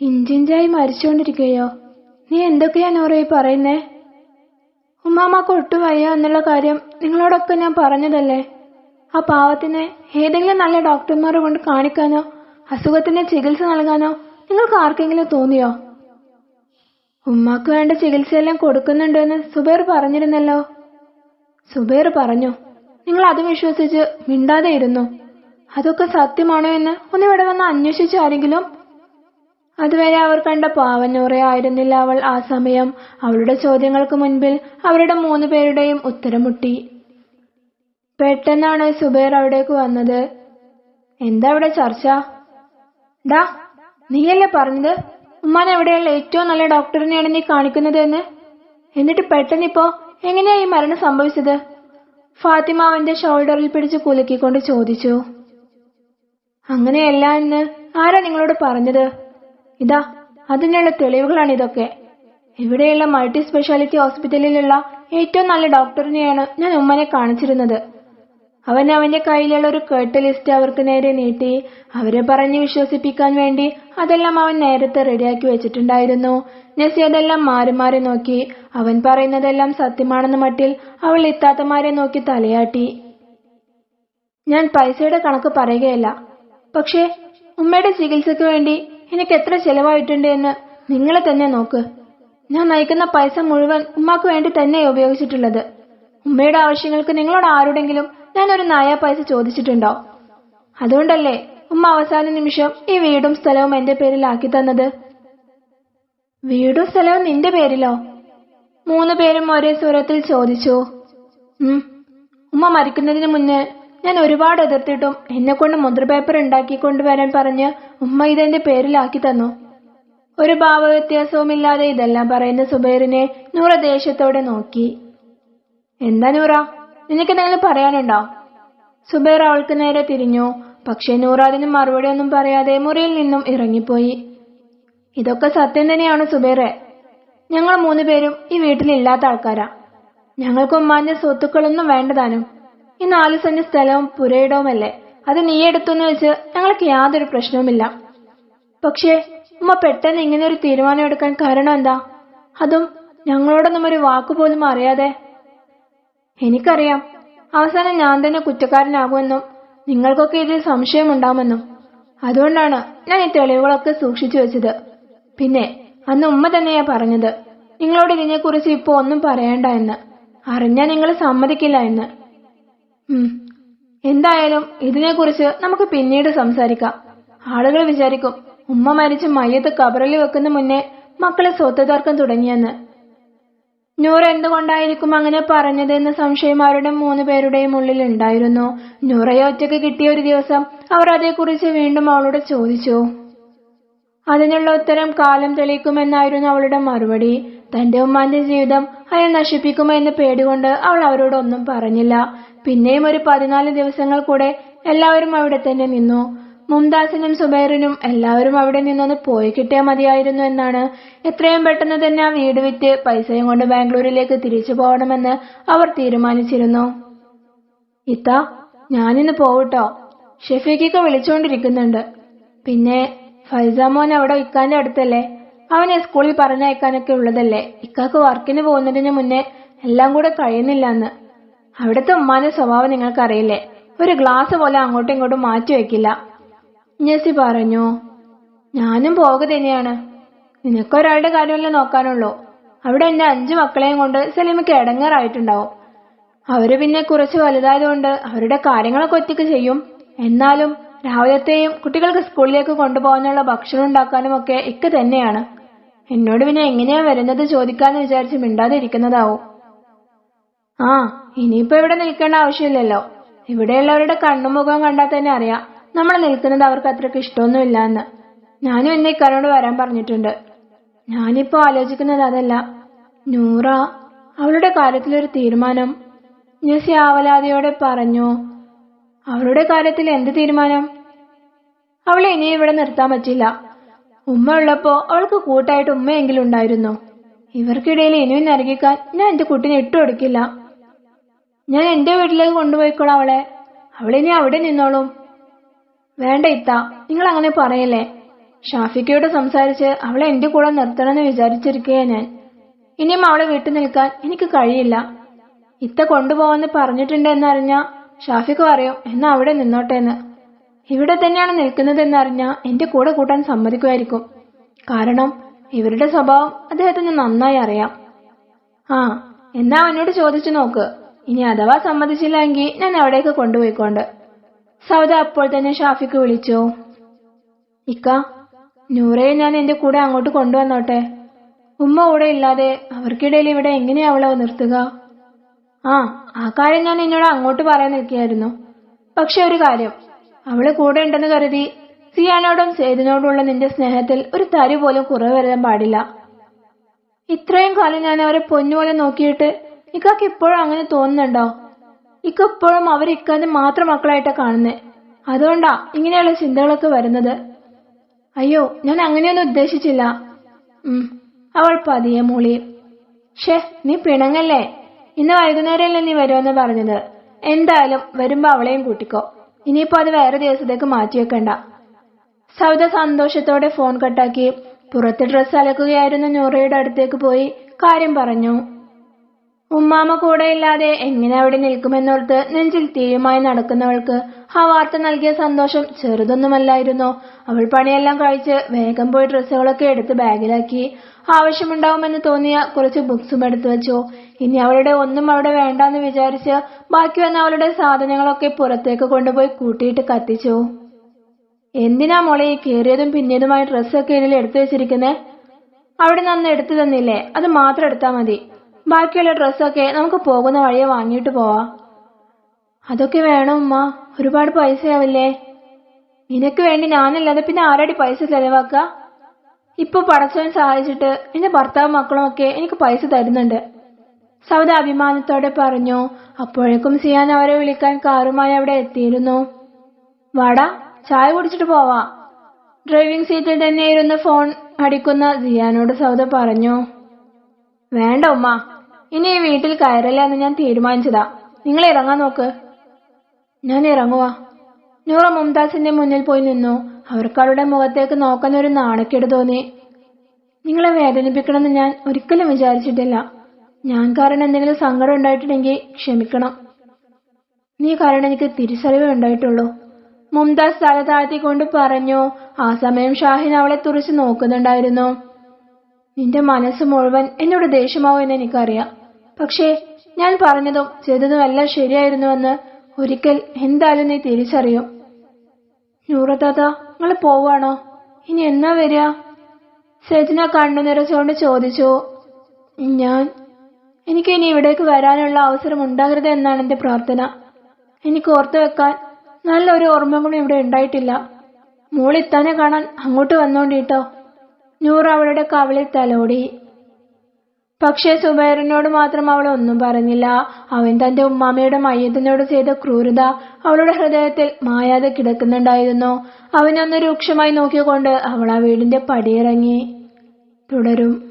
ഇഞ്ചിഞ്ചായി മരിച്ചുകൊണ്ടിരിക്കുകയോ നീ എന്തൊക്കെയാ നോറയെ പറയുന്നേ? ഉമ്മാമാക്ക് ഒട്ടും വയ്യ എന്നുള്ള കാര്യം നിങ്ങളോടൊക്കെ ഞാൻ പറഞ്ഞതല്ലേ? ആ പാവത്തിനെ ഏതെങ്കിലും നല്ല ഡോക്ടർമാരെ കൊണ്ട് കാണിക്കാനോ അസുഖത്തിന് ചികിത്സ നൽകാനോ നിങ്ങൾക്ക് ആർക്കെങ്കിലും തോന്നിയോ? ഉമ്മാക്ക് വേണ്ട ചികിത്സയെല്ലാം കൊടുക്കുന്നുണ്ടെന്ന് സുബേർ പറഞ്ഞിരുന്നല്ലോ? സുബേർ പറഞ്ഞു നിങ്ങൾ അത് വിശ്വസിച്ച് മിണ്ടാതെ ഇരുന്നു. അതൊക്കെ സത്യമാണോ എന്ന് ഒന്നിവിടെ വന്ന് അന്വേഷിച്ചു ആരെങ്കിലും അതുവരെ അവർ കണ്ട പാവന്നൂറെ ആയിരുന്നില്ല അവൾ ആ സമയം. അവളുടെ ചോദ്യങ്ങൾക്ക് മുൻപിൽ അവരുടെ മൂന്നു പേരുടെയും ഉത്തരമുട്ടി. പെട്ടെന്നാണ് സുബൈർ അവിടേക്ക് വന്നത്. എന്താ അവിടെ ചർച്ച? ഡാ നീയല്ലേ പറഞ്ഞത്? ഉമ്മാൻ എവിടെയുള്ള ഏറ്റവും നല്ല ഡോക്ടറിനെയാണ് നീ കാണിക്കുന്നത് എന്ന്. എന്നിട്ട് പെട്ടെന്നിപ്പോ എങ്ങനെയാ ഈ മരണം സംഭവിച്ചത്? ഫാത്തിമ അവന്റെ ഷോൾഡറിൽ പിടിച്ച് കുലുക്കിക്കൊണ്ട് ചോദിച്ചു. അങ്ങനെയല്ല എന്ന് ആരാ നിങ്ങളോട് പറഞ്ഞത്? ഇതാ അതിനുള്ള തെളിവുകളാണ് ഇതൊക്കെ. ഇവിടെയുള്ള മൾട്ടി സ്പെഷ്യാലിറ്റി ഹോസ്പിറ്റലിലുള്ള ഏറ്റവും നല്ല ഡോക്ടറിനെയാണ് ഞാൻ ഉമ്മനെ കാണിച്ചിരുന്നത്. അവൻ അവന്റെ കയ്യിലുള്ള ഒരു കേട്ട് ലിസ്റ്റ് അവർക്ക് നേരെ നീട്ടി അവരെ പറഞ്ഞ് വിശ്വസിപ്പിക്കാൻ വേണ്ടി അതെല്ലാം അവൻ നേരത്തെ റെഡിയാക്കി വെച്ചിട്ടുണ്ടായിരുന്നു. നസി അതെല്ലാം മാറി മാറി നോക്കി. അവൻ പറയുന്നതെല്ലാം സത്യമാണെന്ന മട്ടിൽ അവൾ ഇത്താത്തമാരെ നോക്കി തലയാട്ടി. ഞാൻ പൈസയുടെ കണക്ക് പറയുകയല്ല. പക്ഷേ ഉമ്മയുടെ ചികിത്സയ്ക്ക് വേണ്ടി എനിക്ക് എത്ര ചെലവായിട്ടുണ്ട് എന്ന് നിങ്ങളെ തന്നെ നോക്ക്. ഞാൻ നയിക്കുന്ന പൈസ മുഴുവൻ ഉമ്മാക്ക് വേണ്ടി തന്നെ ഉപയോഗിച്ചിട്ടുള്ളത്. ഉമ്മയുടെ ആവശ്യങ്ങൾക്ക് നിങ്ങളോട് ആരോടെങ്കിലും ഞാൻ ഒരു നായ പൈസ ചോദിച്ചിട്ടുണ്ടോ? അതുകൊണ്ടല്ലേ ഉമ്മ അവസാന നിമിഷം ഈ വീടും സ്ഥലവും എന്റെ പേരിലാക്കി തന്നത്? വീടും സ്ഥലവും നിന്റെ പേരിലോ? മൂന്ന് പേരും ഒരേ സ്വരത്തിൽ ചോദിച്ചു. ഉമ്മ മരിക്കുന്നതിന് മുന്നേ ഞാൻ ഒരുപാട് എതിർത്തിട്ടും എന്നെ കൊണ്ട് മുദ്രപേപ്പർ ഉണ്ടാക്കി കൊണ്ടുവരാൻ പറഞ്ഞ് ഉമ്മ ഇതെന്റെ പേരിലാക്കി തന്നു. ഒരു ഭാവവ്യത്യാസവുമില്ലാതെ ഇതെല്ലാം പറയുന്ന സുബൈറിനെ നൂറ ദേഷ്യത്തോടെ നോക്കി. എന്താ നൂറ? നിനക്ക് എന്തെങ്കിലും പറയാനുണ്ടോ? സുബൈർ അവൾക്ക് നേരെ തിരിഞ്ഞു. പക്ഷേ നൂറ അതിന് മറുപടി ഒന്നും പറയാതെ മുറിയിൽ നിന്നും ഇറങ്ങിപ്പോയി. ഇതൊക്കെ സത്യം തന്നെയാണ് സുബൈറെ. ഞങ്ങൾ മൂന്ന് പേരും ഈ വീട്ടിലില്ലാത്ത ആൾക്കാരാ. ഞങ്ങൾക്ക് ഉമ്മാന്റെ സ്വത്തുക്കളൊന്നും വേണ്ടതാനും ഈ നാല് സെന്റ് സ്ഥലവും പുരയിടവുമല്ലേ? അത് നീ എടുത്തെന്ന് വെച്ച് ഞങ്ങൾക്ക് യാതൊരു പ്രശ്നവുമില്ല. പക്ഷേ ഉമ്മ പെട്ടെന്ന് ഇങ്ങനെ ഒരു തീരുമാനം എടുക്കാൻ കാരണം എന്താ? അതും ഞങ്ങളോടൊന്നും ഒരു വാക്കുപോലും അറിയാതെ. എനിക്കറിയാം അവസാനം ഞാൻ തന്നെ കുറ്റക്കാരനാകുമെന്നും നിങ്ങൾക്കൊക്കെ ഇതിൽ സംശയമുണ്ടാവുമെന്നും അതുകൊണ്ടാണ് ഞാൻ ഈ തെളിവുകളൊക്കെ സൂക്ഷിച്ചു വെച്ചത്. പിന്നെ അന്ന് ഉമ്മ തന്നെയാ പറഞ്ഞത് നിങ്ങളോട് ഇതിനെക്കുറിച്ച് ഇപ്പൊ ഒന്നും പറയണ്ട എന്ന്. അറിഞ്ഞാൽ നിങ്ങൾ സമ്മതിക്കില്ല എന്ന്. എന്തായാലും ഇതിനെക്കുറിച്ച് നമുക്ക് പിന്നീട് സംസാരിക്കാം. ആളുകൾ വിചാരിക്കും ഉമ്മ മരിച്ച് മയ്യത്ത് കബറിൽ വെക്കുന്ന മുന്നേ മക്കളെ സ്വത്ത് തർക്കം തുടങ്ങിയെന്ന്. നൂർ എന്തുകൊണ്ടായിരിക്കും അങ്ങനെ പറഞ്ഞത് എന്ന സംശയം അവരുടെ മൂന്ന് പേരുടെയും ഉള്ളിൽ ഉണ്ടായിരുന്നു. നൂറയെ ഒറ്റയ്ക്ക് കിട്ടിയ ഒരു ദിവസം അവർ അതേക്കുറിച്ച് വീണ്ടും അവളോട് ചോദിച്ചു. അതിനുള്ള ഉത്തരം കാലം തെളിയിക്കുമെന്നായിരുന്നു അവളുടെ മറുപടി. തന്റെ ഉമ്മാന്റെ ജീവിതം അയാൾ നശിപ്പിക്കുമോ എന്ന് പേടികൊണ്ട് അവൾ അവരോടൊന്നും പറഞ്ഞില്ല. പിന്നെയും ഒരു പതിനാല് ദിവസങ്ങൾ കൂടെ എല്ലാവരും അവിടെ തന്നെ നിന്നു. മുംതാസിനും സുബൈറിനും എല്ലാവരും അവിടെ നിന്നൊന്ന് പോയി കിട്ടിയാൽ മതിയായിരുന്നു എന്നാണ്. എത്രയും പെട്ടെന്ന് തന്നെ ആ വീട് വിറ്റ് പൈസയും കൊണ്ട് ബാംഗ്ലൂരിലേക്ക് തിരിച്ചു പോകണമെന്ന് അവർ തീരുമാനിച്ചിരുന്നു. ഇത്ത ഞാനിന്ന് പോവട്ടോ. ഷെഫീഖൊക്കെ വിളിച്ചുകൊണ്ടിരിക്കുന്നുണ്ട് പിന്നെ ഫൈസാമോൻ അവിടെ ഇക്കാന്റെ അടുത്തല്ലേ? അവനെ സ്കൂളിൽ പറഞ്ഞയക്കാനൊക്കെ ഉള്ളതല്ലേ? ഇക്കാക്ക് വർക്കിന് പോകുന്നതിന് മുന്നേ എല്ലാം കൂടെ കഴിയുന്നില്ല എന്ന് അവിടുത്തെ ഉമ്മാന്റെ സ്വഭാവം നിങ്ങൾക്കറിയില്ലേ? ഒരു ഗ്ലാസ് പോലെ അങ്ങോട്ടും ഇങ്ങോട്ടും മാറ്റി വെക്കില്ല. ജെസ്സി പറഞ്ഞു ഞാനും പോക തന്നെയാണ്. നിനക്കൊരാളുടെ കാര്യമല്ലേ നോക്കാനുള്ളൂ. അവിടെ എന്റെ അഞ്ചു മക്കളെയും കൊണ്ട് സലീമയ്ക്ക് ഇടങ്ങാറായിട്ടുണ്ടാവും. അവർ പിന്നെ കുറച്ച് വലുതായതുകൊണ്ട് അവരുടെ കാര്യങ്ങളൊക്കെ ഒറ്റയ്ക്ക് ചെയ്യും. എന്നാലും രാവിലത്തെയും കുട്ടികൾക്ക് സ്കൂളിലേക്ക് കൊണ്ടുപോകാനുള്ള ഭക്ഷണം ഉണ്ടാക്കാനും ഒക്കെ ഇക്ക് തന്നെയാണ്. എന്നോട് പിന്നെ എങ്ങനെയാ വരുന്നത് ചോദിക്കാന്ന് വിചാരിച്ച് മിണ്ടാതെ ഇരിക്കുന്നതാവും ആ ഇനിയിപ്പോ ഇവിടെ നിൽക്കേണ്ട ആവശ്യമില്ലല്ലോ. ഇവിടെയുള്ളവരുടെ കണ്ണും മുഖവും കണ്ടാൽ തന്നെ അറിയാം. നമ്മൾ നിൽക്കുന്നത് അവർക്ക് അത്രയ്ക്ക് ഇഷ്ടമൊന്നുമില്ല എന്ന് ഞാനും എന്നെ ഇക്കാരോട് വരാൻ പറഞ്ഞിട്ടുണ്ട്. ഞാനിപ്പോ ആലോചിക്കുന്നത് അതല്ല. നൂറ അവളുടെ കാര്യത്തിലൊരു തീരുമാനം. ജെസി ആവലാതിയോടെ പറഞ്ഞു അവളുടെ കാര്യത്തിൽ എന്ത് തീരുമാനം? അവളെ ഇനി ഇവിടെ നിർത്താൻ പറ്റില്ല. ഉമ്മ ഉള്ളപ്പോ അവൾക്ക് കൂട്ടായിട്ട് ഉമ്മയെങ്കിലും ഉണ്ടായിരുന്നു. ഇവർക്കിടയിൽ ഇനിയും നരകിക്കാൻ ഞാൻ എന്റെ കുട്ടിനെ ഇട്ടുകൊടുക്കില്ല. ഞാൻ എന്റെ വീട്ടിലേക്ക് കൊണ്ടുപോയിക്കോളാം അവളെ. അവളിനി അവിടെ നിന്നോളും. വേണ്ട ഇത്ത നിങ്ങൾ അങ്ങനെ പറയല്ലേ. ഷാഫിക്കയോട് സംസാരിച്ച് അവളെ എന്റെ കൂടെ നിർത്തണമെന്ന് വിചാരിച്ചിരിക്കുകയാ ഞാൻ. ഇനിയും അവളെ വീട്ടിൽ നിൽക്കാൻ എനിക്ക് കഴിയില്ല. ഇത്ത കൊണ്ടുപോവാന്ന് പറഞ്ഞിട്ടുണ്ട് എന്നറിഞ്ഞ ഷാഫിക്ക് പറയും എന്നാ അവിടെ നിന്നോട്ടെ എന്ന് ഇവിടെ തന്നെയാണ് നിൽക്കുന്നതെന്നറിഞ്ഞ എന്റെ കൂടെ കൂട്ടാൻ സമ്മതിക്കുമായിരിക്കും. കാരണം ഇവരുടെ സ്വഭാവം അദ്ദേഹത്തിന് നന്നായി അറിയാം. ആ എന്നാ അവനോട് ചോദിച്ചു നോക്ക്. ഇനി അഥവാ സമ്മതിച്ചില്ലെങ്കിൽ ഞാൻ അവിടേക്ക് കൊണ്ടുപോയിക്കൊണ്ട്. സൗദ അപ്പോൾ തന്നെ ഷാഫിക്ക് വിളിച്ചു. ഇക്ക നൂറയെ ഞാൻ എന്റെ കൂടെ അങ്ങോട്ട് കൊണ്ടുവന്നോട്ടെ. ഉമ്മ കൂടെ ഇല്ലാതെ അവർക്കിടയിൽ ഇവിടെ എങ്ങനെയാ അവളെ നിർത്തുക? ആ ആ കാര്യം ഞാൻ എന്നോട് അങ്ങോട്ട് പറയാൻ നിൽക്കുകയായിരുന്നു. പക്ഷെ ഒരു കാര്യം അവൾ കൂടെ ഉണ്ടെന്ന് കരുതി സിയാനോടും സേതിനോടുള്ള നിന്റെ സ്നേഹത്തിൽ ഒരു തരി പോലും കുറവ് വരാൻ പാടില്ല. ഇത്രയും കാലം ഞാൻ അവരെ പൊന്നുപോലെ നോക്കിയിട്ട് ഇക്കാക്ക് ഇപ്പോഴും അങ്ങനെ തോന്നുന്നുണ്ടോ? ഇക്ക ഇപ്പോഴും അവർ ഇക്കാന്റെ മാത്രം മക്കളായിട്ടാ കാണുന്നേ. അതുകൊണ്ടാ ഇങ്ങനെയുള്ള ചിന്തകളൊക്കെ വരുന്നത്. അയ്യോ ഞാൻ അങ്ങനെയൊന്നും ഉദ്ദേശിച്ചില്ല. അവൾ പതിയെ മൂളി. ഷേ നീ പിണങ്ങല്ലേ? ഇന്ന് വൈകുന്നേരമല്ലേ നീ വരുമെന്ന് പറഞ്ഞത്. എന്തായാലും വരുമ്പോ അവളെയും കൂട്ടിക്കോ. ഇനിയിപ്പോ അത് വേറെ ദിവസത്തേക്ക് മാറ്റിവെക്കണ്ട സൗദ സന്തോഷത്തോടെ ഫോൺ കട്ടാക്കി പുറത്ത് ഡ്രസ്സ് അലക്കുകയായിരുന്ന നൂറയുടെ അടുത്തേക്ക് പോയി കാര്യം പറഞ്ഞു. ഉമ്മാമ കൂടെയില്ലാതെ എങ്ങനെ അവിടെ നിൽക്കുമെന്നോർത്ത് നെഞ്ചിൽ തീയുമായി നടക്കുന്നവൾക്ക് ആ വാർത്ത നൽകിയ സന്തോഷം ചെറുതൊന്നുമല്ലായിരുന്നു. അവൾ പണിയെല്ലാം കഴിച്ച് വേഗം പോയി ഡ്രസ്സുകളൊക്കെ എടുത്ത് ബാഗിലാക്കി. ആവശ്യമുണ്ടാവുമെന്ന് തോന്നിയ കുറച്ച് ബുക്സും എടുത്തു വെച്ചു. ഇനി അവളുടെ ഒന്നും അവിടെ വേണ്ടെന്ന് വിചാരിച്ച് ബാക്കി വന്ന അവളുടെ സാധനങ്ങളൊക്കെ പുറത്തേക്ക് കൊണ്ടുപോയി കൂട്ടിയിട്ട് കത്തിച്ചു. എന്തിനാ മോളെ ഈ കയറിയതും പിന്നിയതുമായ ഡ്രസ്സൊക്കെ ഇതിൽ എടുത്തു വെച്ചിരിക്കുന്നേ? അവിടെ നിന്ന് എടുത്തു തന്നില്ലേ? അത് മാത്രം എടുത്താൽ മതി. ബാക്കിയുള്ള ഡ്രസ്സൊക്കെ നമുക്ക് പോകുന്ന വഴിയെ വാങ്ങിയിട്ട് പോവാ. അതൊക്കെ വേണം ഉമ്മ. ഒരുപാട് പൈസയാവില്ലേ? നിനക്ക് വേണ്ടി ഞാനല്ലാതെ പിന്നെ ആരടി പൈസ ചെലവാക്കുക ഇപ്പൊ പടച്ചവൻ സഹായിച്ചിട്ട് എന്റെ ഭർത്താവും മക്കളും ഒക്കെ എനിക്ക് പൈസ തരുന്നുണ്ട്. സൗദ അഭിമാനത്തോടെ പറഞ്ഞു അപ്പോഴേക്കും സിയാൻ അവരെ വിളിക്കാൻ കാറുമായി അവിടെ എത്തിയിരുന്നു. വാടാ ചായ കുടിച്ചിട്ട് പോവാ. ഡ്രൈവിംഗ് സീറ്റിൽ തന്നെ ഇരുന്ന് ഫോൺ അടിക്കുന്ന സിയാനോട് സൗദ പറഞ്ഞു വേണ്ട ഉമ്മ ഇനി ഈ വീട്ടിൽ കയറില്ല എന്ന് ഞാൻ തീരുമാനിച്ചതാ. നിങ്ങൾ ഇറങ്ങാൻ നോക്ക്. ഞാൻ ഇറങ്ങുവാ. നൂറ മുംതാസിന്റെ മുന്നിൽ പോയി നിന്നു. അവർക്ക് അവരുടെ മുഖത്തേക്ക് നോക്കാൻ ഒരു നാണക്കേട് തോന്നി. നിങ്ങളെ വേദനിപ്പിക്കണമെന്ന് ഞാൻ ഒരിക്കലും വിചാരിച്ചിട്ടില്ല. ഞാൻ കാരണം എന്തെങ്കിലും സങ്കടം ഉണ്ടായിട്ടുണ്ടെങ്കിൽ ക്ഷമിക്കണം. നീ കാരണം എനിക്ക് തിരിച്ചറിവേ ഉണ്ടായിട്ടുള്ളൂ. മുംതാസ് തല താഴ്ത്തിക്കൊണ്ട് പറഞ്ഞു ആ സമയം ഷാഹിൻ അവളെ തുറച്ച് നോക്കുന്നുണ്ടായിരുന്നു. നിന്റെ മനസ്സ് മുഴുവൻ എന്നോട് ദേഷ്യമാവുമെന്ന് എനിക്കറിയാം. പക്ഷേ ഞാൻ പറഞ്ഞതും ചെയ്തതും എല്ലാം ശരിയായിരുന്നുവെന്ന് ഒരിക്കൽ എന്തായാലും നീ തിരിച്ചറിയും. നൂറത്താത്ത നിങ്ങൾ പോവാണോ ഇനി എന്നാ വരിക? സജന കണ്ണു നിറച്ചുകൊണ്ട് ചോദിച്ചു. ഞാൻ എനിക്ക് ഇനി ഇവിടേക്ക് വരാനുള്ള അവസരം ഉണ്ടാകരുത് എന്നാണ് എന്റെ പ്രാർത്ഥന. എനിക്ക് ഓർത്തു വെക്കാൻ നല്ലൊരു ഓർമ്മകളും ഇവിടെ ഉണ്ടായിട്ടില്ല. മോളിത്താനെ കാണാൻ അങ്ങോട്ട് വന്നോണ്ടിട്ടോ? നൂറ് അവളുടെ കവിളിൽ തലോടി. പക്ഷേ സുബൈറിനോട് മാത്രം അവൾ ഒന്നും പറഞ്ഞില്ല. അവൻ തന്റെ ഉമ്മാമയുടെ മയ്യത്തിനോട് ചെയ്ത ക്രൂരത അവളുടെ ഹൃദയത്തിൽ മായാതെ കിടക്കുന്നുണ്ടായിരുന്നു. അവനൊന്ന് രൂക്ഷമായി നോക്കിക്കൊണ്ട് അവൾ ആ വീടിന്റെ പടിയിറങ്ങി. തുടരും.